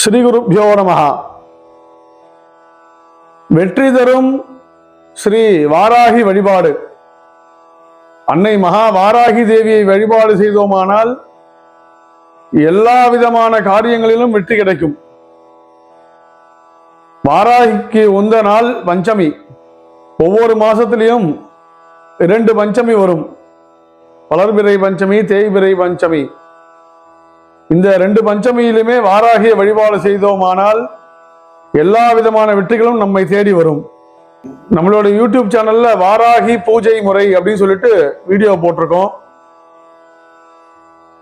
ஸ்ரீ குருப்பியோ வெற்றி தரும் ஸ்ரீ வாராகி வழிபாடு. அன்னை மகா வாராகி தேவியை வழிபாடு செய்தோமானால் எல்லா விதமான காரியங்களிலும் வெற்றி கிடைக்கும். வாராகிக்கு உந்த நாள் பஞ்சமி. ஒவ்வொரு மாசத்திலையும் இரண்டு பஞ்சமி வரும். வளர்பிறை பஞ்சமி தேய்பிறை பஞ்சமி. இந்த ரெண்டு பஞ்சமியிலுமே வாராகிய வழிபாடு செய்தோமானால் எல்லா விதமான வெற்றிகளும் நம்மை தேடி வரும். நம்மளோட யூடியூப் சேனல்ல வாராகி பூஜை முறை அப்படின்னு சொல்லிட்டு வீடியோ போட்டிருக்கோம்.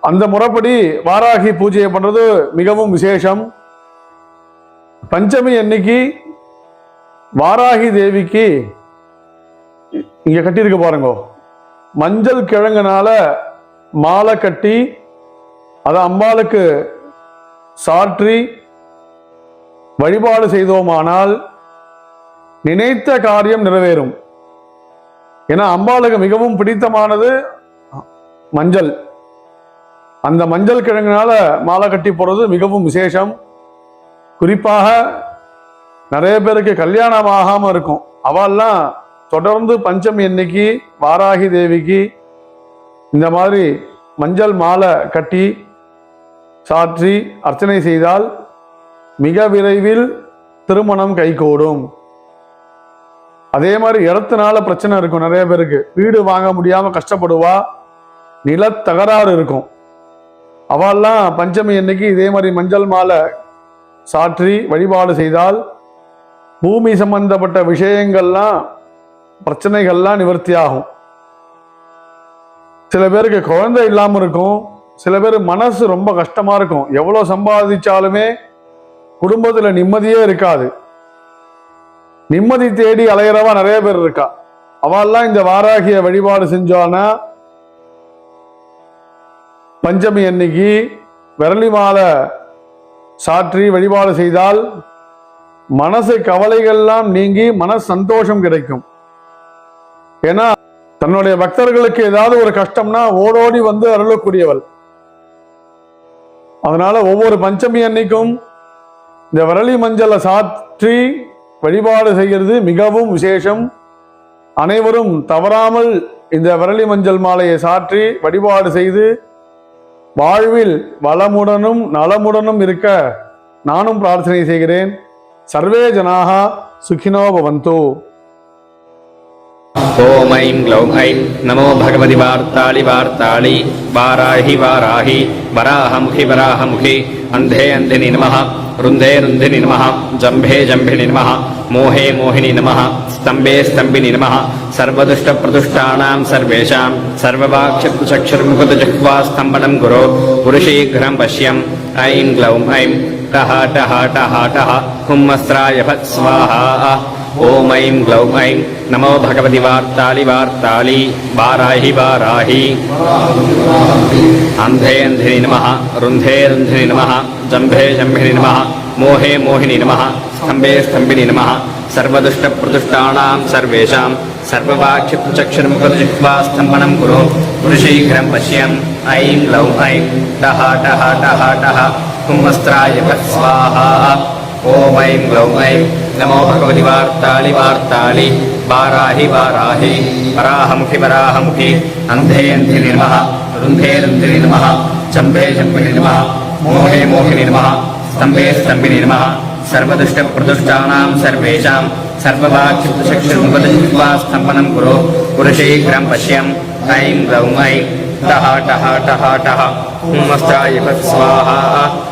அந்த முறைப்படி வாராகி பூஜையை பண்றது மிகவும் விசேஷம். பஞ்சமி அன்னைக்கு வாராகி தேவிக்கு இங்க கட்டியிருக்க பாருங்க. மஞ்சள் கிழங்குனால மாலை கட்டி அது அம்பாளுக்கு சாற்றி வழிபாடு செய்தோமானால் நினைத்த காரியம் நிறைவேறும். ஏன்னா அம்பாளுக்கு மிகவும் பிடித்தமானது மஞ்சள். அந்த மஞ்சள் கிழங்குனால மாலை கட்டி போகிறது மிகவும் விசேஷம். குறிப்பாக நிறைய பேருக்கு கல்யாணம் ஆகாமல் இருக்கும். அவெல்லாம் தொடர்ந்து பஞ்சமி அன்னைக்கு வாராகி தேவிக்கு இந்த மாதிரி மஞ்சள் மாலை கட்டி சாற்றி அர்ச்சனை செய்தால் மிக விரைவில் திருமணம் கைகூடும். அதே மாதிரி இடத்துனால பிரச்சனை இருக்கும் நிறைய பேருக்கு. வீடு வாங்க முடியாம கஷ்டப்படுவா நில தகராறு இருக்கும். அவெல்லாம் பஞ்சமி அன்னைக்கு இதே மாதிரி மஞ்சள் மாலை சாற்றி வழிபாடு செய்தால் பூமி சம்பந்தப்பட்ட விஷயங்கள்லாம் பிரச்சனைகள்லாம் நிவர்த்தி ஆகும் சில பேருக்கு குழந்தை இல்லாமல் இருக்கும். சில பேர் மனசு ரொம்ப கஷ்டமா இருக்கும். எவ்வளவு சம்பாதிச்சாலுமே குடும்பத்துல நிம்மதியே இருக்காது. நிம்மதி தேடி அலையிறவா நிறைய பேர் இருக்கா? அவெல்லாம் இந்த வாராகிய வழிபாடு செஞ்சோன்னா பஞ்சமி அன்னைக்கு விரலி மாலை சாற்றி வழிபாடு செய்தால் மனசு கவலைகள்லாம் நீங்கி மன சந்தோஷம் கிடைக்கும். ஏன்னா தன்னுடைய பக்தர்களுக்கு ஏதாவது ஒரு கஷ்டம்னா ஓடோடி வந்து அருளக்கூடியவள். அதனால ஒவ்வொரு பஞ்சமி அன்னைக்கும் இந்த விரலி மஞ்சளை சாற்றி வழிபாடு செய்கிறது மிகவும் விசேஷம். அனைவரும் தவறாமல் இந்த விரலி மஞ்சள் மாலையை சாற்றி வழிபாடு செய்து வாழ்வில் வளமுடனும் நலமுடனும் இருக்க நானும் பிரார்த்தனை செய்கிறேன். சர்வே ஜனாக சுகினோ பவந்தோ. ఓం ఐం గ్లౌం ఐం నమో భగవతి వార్తాళి వార్తాళి వారాహి వారాహి వరాహముఖి వరాహముఖి అంధే అంధిని నమ రుంధే రుంధిని నమ జంభే జంభిని నమ మోహే మోహిని నమ స్తంభే స్తంభిని నమ సర్వదుష్ట ప్రదుష్టానాం సర్వేషాం సర్వవాక్షర్ముఖత జహ్వా స్తంభనం గురో పురుషీఘ్రం పశ్యం ఐం గ్లౌం ఐం టహ టహ టహ టహ హుమ్మస్రాయ భత్ ॐ ऐं ग्लौं ऐं नमो भगवति वार्ताळि वार्ताळि वाराहि वाराहि अन्धे अन्धिनि नमः रुन्धे रुन्धिनि नमः जम्भे जम्भिनि नमः मोहे मोहिनि नमः स्तम्भे स्तम्भिनि नमः सर्वदुष्टप्रदुष्टानां सर्वेषां सर्ववाक्षिचक्षुर्मुखजिह्वा स्तम्भनं कुरु पुरुषीघ्रं पश्यम् ऐं ग्लौं ऐं टः टः टः टः कुम्भस्त्राय फट् स्वाहा ॐ ऐं ग्लौं ऐं नमो भगवति वार्ताळि वार्ताळि वाराहि वाराहि वराहमुखि वराहमुखि अन्धे अन्धिनि नमः रुन्धे रुन्धिनि नमः चम्भे चम्बिनि नमः मोहे मोहिनि नमः स्तम्भे स्तम्भिनि नमः सर्वदुष्टप्रदुष्टानां सर्वेषां सर्ववाक्चक्षुर्मुखजिह्वा स्तम्भनं कुरु पुरुषीघ्रं पश्यम् ऐं ग्लौं ऐं टः टः टः टः हुमस्त्राय फट् स्वाहा